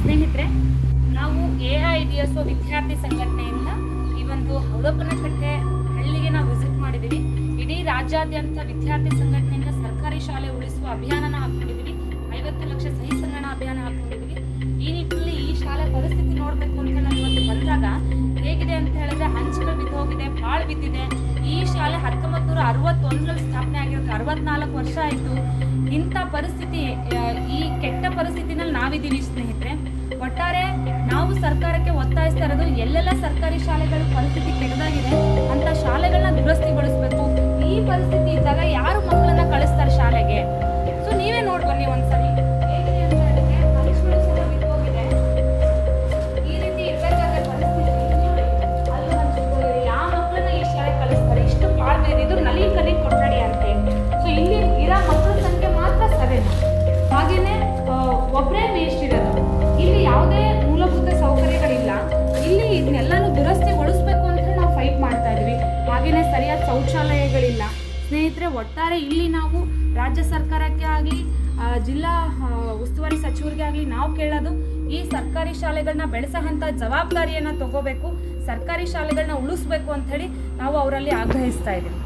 ಸ್ನೇಹಿತರೆ, ನಾವು A I D S O ವಿದ್ಯಾರ್ಥಿ ಸಂಘಟನೆಯಿಂದ ಈ ಒಂದು ಹೌದಪ್ಪನಕಟ್ಟೆ ಹಳ್ಳಿಗೆ ನಾವು ವಿಸಿಟ್ ಮಾಡಿದ್ದೀವಿ. ಇಡೀ ರಾಜ್ಯಾದ್ಯಂತ ವಿದ್ಯಾರ್ಥಿ ಸಂಘಟನೆಯಿಂದ ಸರ್ಕಾರಿ ಶಾಲೆ ಉಳಿಸುವ ಅಭಿಯಾನನ ಹಾಕೊಂಡಿದ್ದೀವಿ ಐವತ್ತು ಲಕ್ಷ ಸಹಿ ಸಂಗ್ರಹಣ ಅಭಿಯಾನ ಹಾಕೊಂಡಿದ್ದೀವಿ ಈ ನಿಟ್ಟಿನಲ್ಲಿ ಈ ಶಾಲೆ ಪರಿಸ್ಥಿತಿ ನೋಡಬೇಕು ಅಂತ ನಾವು ಇವತ್ತು ಬಂದಾಗ ಹೇಗಿದೆ ಅಂತ ಹೇಳಿದ್ರೆ ಹಂಚುಗಳು ಬಿದ್ದೋಗಿದೆ ಭಾಳ ಬಿದ್ದಿದೆ. ಈ ಶಾಲೆ ಹತ್ತೊಂಬತ್ತು ನೂರ ಅರವತ್ತೊಂದರಲ್ಲಿ ಸ್ಥಾಪನೆ ಆಗಿರೋದು ಅರವತ್ನಾಲ್ಕು ವರ್ಷ ಆಯಿತು. ಇಂಥ ಪರಿಸ್ಥಿತಿ ಈ ಕೆಟ್ಟ ಪರಿಸ್ಥಿತಿನಲ್ಲಿ ನಾವಿದ್ದೀವಿ ಸ್ನೇಹಿತರೆ. ಒಟ್ಟಾರೆ ನಾವು ಸರ್ಕಾರಕ್ಕೆ ಒತ್ತಾಯಿಸ್ತಾ ಇರೋದು ಎಲ್ಲೆಲ್ಲ ಸರ್ಕಾರಿ ಶಾಲೆಗಳು ಪರಿಸ್ಥಿತಿ ಕೆಟ್ಟದಾಗಿದೆ ಅಂತ ಶಾಲೆಗಳನ್ನ ದುರಸ್ತಿಗೊಳಿಸ್ಬೇಕು. ಈ ಪರಿಸ್ಥಿತಿ ಇದ್ದಾಗ ಯಾರು ಮಕ್ಕಳನ್ನ ಕಳಿಸ್ತಾರೆ ಶಾಲೆಗೆ? ಸೊ ನೀವೇ ನೋಡ್ ಬನ್ನಿ ಒಂದ್ಸರಿ ಈ ಶಾಲೆ ಕಳಿಸ್ತಾರೆ? ಇಷ್ಟು ಇದು. ನಲಿ ಕಲಿ ಕೊಠಡಿ ಶೌಚಾಲಯಗಳಿಲ್ಲ. ಸ್ನೇಹಿತರೆ, ಒಟ್ಟಾರೆ ಇಲ್ಲಿ ನಾವು ರಾಜ್ಯ ಸರ್ಕಾರಕ್ಕೆ ಆಗಲಿ ಜಿಲ್ಲಾ ಉಸ್ತುವಾರಿ ಸಚಿವರಿಗೆ ಆಗಲಿ ನಾವು ಕೇಳೋದು, ಈ ಸರ್ಕಾರಿ ಶಾಲೆಗಳನ್ನ ಬೆಳೆಸೋಂಥ ಜವಾಬ್ದಾರಿಯನ್ನು ತಗೋಬೇಕು, ಸರ್ಕಾರಿ ಶಾಲೆಗಳನ್ನ ಉಳಿಸ್ಬೇಕು ಅಂಥೇಳಿ ನಾವು ಅವರಲ್ಲಿ ಆಗ್ರಹಿಸ್ತಾ ಇದ್ದೀವಿ.